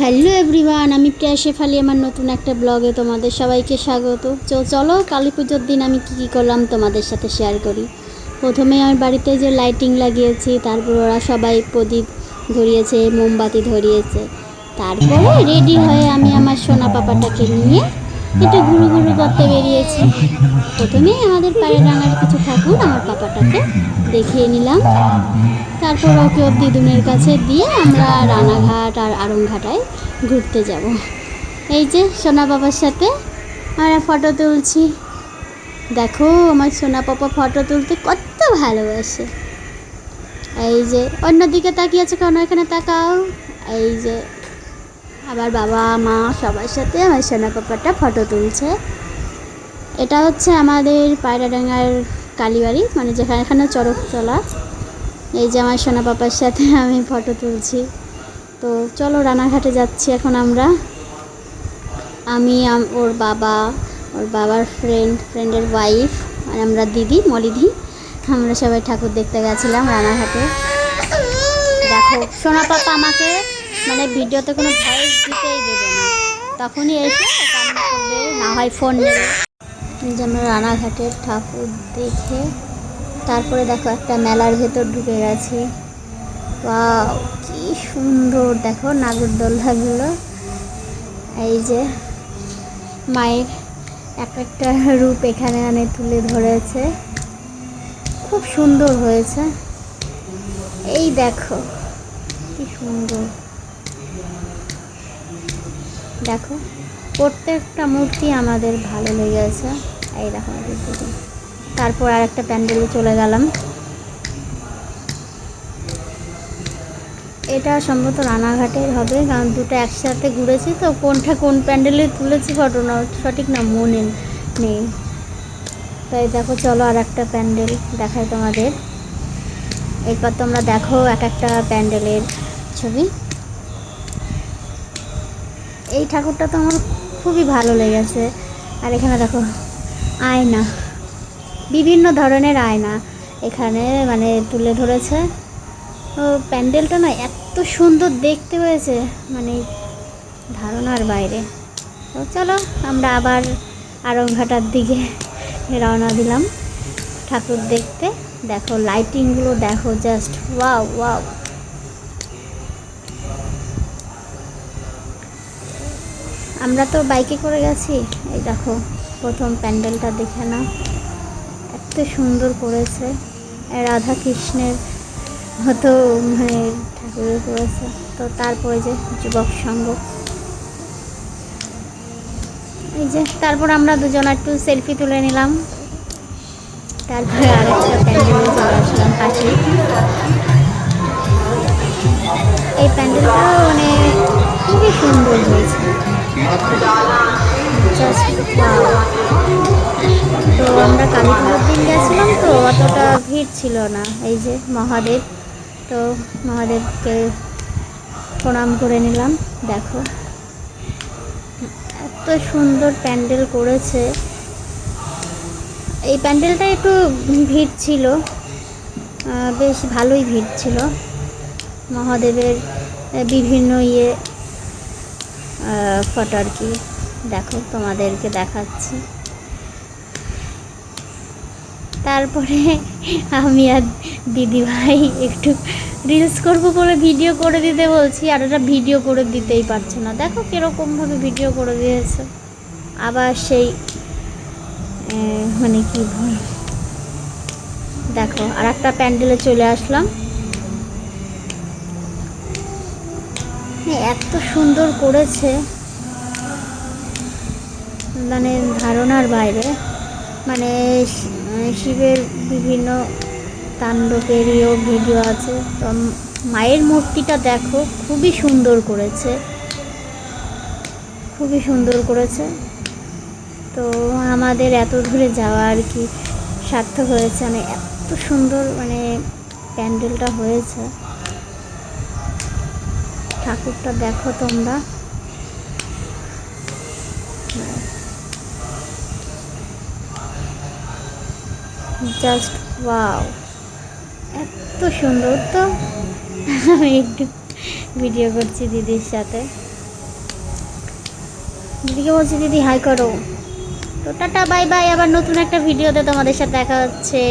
Hello everyone আমি প্রিয়া শেফালি আমার নতুন একটা ব্লগে তোমাদের সবাইকে স্বাগত। তো চলো, কালী পুজোর দিন আমি কি কি করলাম তোমাদের সাথে শেয়ার করি। প্রথমে আমার বাড়িতে যে লাইটিং লাগিয়েছি, তারপর ওরা সবাই প্রদীপ ধরিয়েছে, মোমবাতি ধরিয়েছে। তারপরে রেডি হয়ে আমি আমার সোনা পাপাটাকে নিয়ে একটু ঘুরু ঘুরু করতে বেরিয়েছি। প্রথমেই আমাদের পায়ের রাঙার কিছু ঠাকুর আমার পাপাটাকে দেখিয়ে নিলাম। তারপর ওকে ওর দিদুনের কাছে দিয়ে আমরা রানাঘাট আর আরংঘাটায় ঘুরতে যাব। এই যে সোনা বাবার সাথে আমরা ফটো তুলছি। দেখো, আমার সোনা পাপা ফটো তুলতে কত ভালোবাসে। এই যে, অন্যদিকে তাকিয়ে আছে কারণ এখানে তাকাও। এই যে আবার বাবা, মা সবার সাথে আমার সোনা পাপাটা ফটো তুলছে। এটা হচ্ছে আমাদের পায়রাডাঙ্গার কালীবাড়ি মানে যেখানে এখানে চড়কতলা এই যে আমার সোনা পাপার সাথে আমি ফটো তুলছি। তো চলো রানাঘাটে যাচ্ছি এখন আমরা। আমি, আম- ওর বাবা, ওর বাবার ফ্রেন্ড ফ্রেন্ডের ওয়াইফ আর আমরা দিদি মলিদি আমরা সবাই ঠাকুর দেখতে গেছিলাম রানাঘাটে। দেখো, সোনা পাপা আমাকে মানে ভিডিওতে কোনো ভয়েস দিতেই দেবে না। তখনই এসে করবে, না হয় ফোন নেবে। যে রানাঘাটের ঠাকুর দেখে তারপরে দেখো একটা মেলার ভেতর ঢুকে গেছি। বা কি সুন্দর! দেখো নাগরদোলনাগুলো। এই যে মায়ের এক একটা রূপ এখানে আনে তুলে ধরেছে। খুব সুন্দর হয়েছে। এই দেখো, কি সুন্দর! দেখো, প্রত্যেকটা মূর্তি আমাদের ভালো লেগেছে। এই দেখো। তারপর আর একটা প্যান্ডেলে চলে গেলাম। এটা সম্ভবত রানাঘাটের হবে, কারণ দুটো একসাথে ঘুরেছি তো, কোনটা কোন প্যান্ডেলে তুলেছি ঘটনা সঠিক না মনে নেই। তাই দেখো, চলো আর একটা প্যান্ডেল দেখাই তোমাদের। এরপর তোমরা দেখো এক একটা প্যান্ডেলের ছবি। এই ঠাকুরটা তো আমার খুবই ভালো লেগেছে। আর এখানে দেখো, আয়না। বিভিন্ন ধরনের আয়না এখানে মানে তুলে ধরেছে। ও, প্যান্ডেলটা না এত সুন্দর দেখতে হয়েছে মানে ধারণার বাইরে। তো চলো, আমরা আবার আরংঘাটার দিকে রওনা দিলাম। ঠাকুর দেখতে। দেখো লাইটিংগুলো দেখো জাস্ট ওয়াও ওয়াও আমরা তো বাইকে করে গেছি। এই দেখো, প্রথম প্যান্ডেলটা দেখে না এত সুন্দর করেছে। রাধা কৃষ্ণের মতো মানে ঠাকুরের করেছে। তো তারপরে যে যুবক সঙ্গ এই যে, তারপর আমরা দুজন একটু সেলফি তুলে নিলাম। তারপরে আরেকটা প্যান্ডেলে চলে আসলাম পাশে এই প্যান্ডেলটা মানে খুবই সুন্দর হয়েছে. তো আমরা কালী পুজোর দিন গেছিলাম তো অতটা ভিড় ছিল না এই যে মহাদেব তো মহাদেবকে প্রণাম করে নিলাম দেখো, এত সুন্দর প্যান্ডেল করেছে। এই প্যান্ডেলটা একটু ভিড় ছিল। বেশ ভালোই ভিড় ছিল মহাদেবের বিভিন্ন ইয়ে ফটো আর কি। দেখো, তোমাদেরকে দেখাচ্ছি। তারপরে আমি আর দিদি ভাই একটু রিলস করব বলে ভিডিও করে দিতে বলছি। আর ওটা ভিডিও করে দিতেই পারছে না। দেখো কীরকমভাবে ভিডিও করে দিয়েছে। আবার সেই মানে কি দেখো আর একটা প্যান্ডেলে চলে আসলাম। এত সুন্দর করেছে। মানে ধারণার বাইরে। মানে শিবের বিভিন্ন তাণ্ডবেরও ভিডিও আছে। তো মায়ের মূর্তিটা দেখো, খুবই সুন্দর করেছে। খুবই সুন্দর করেছে। তো আমাদের এত দূরে যাওয়া আর কি সার্থক হয়েছে। মানে এত সুন্দর মানে প্যান্ডেলটা হয়েছে। ঠাকুরটা দেখো তোমরা। জাস্ট ওয়াও এত সুন্দর তো। আমি একটু ভিডিও করছি দিদির সাথে। দিদিকে বলছি, দিদি হাই করো। তো টাটা বাই বাই আবার নতুন একটা ভিডিওতে তোমাদের সাথে দেখা হচ্ছে।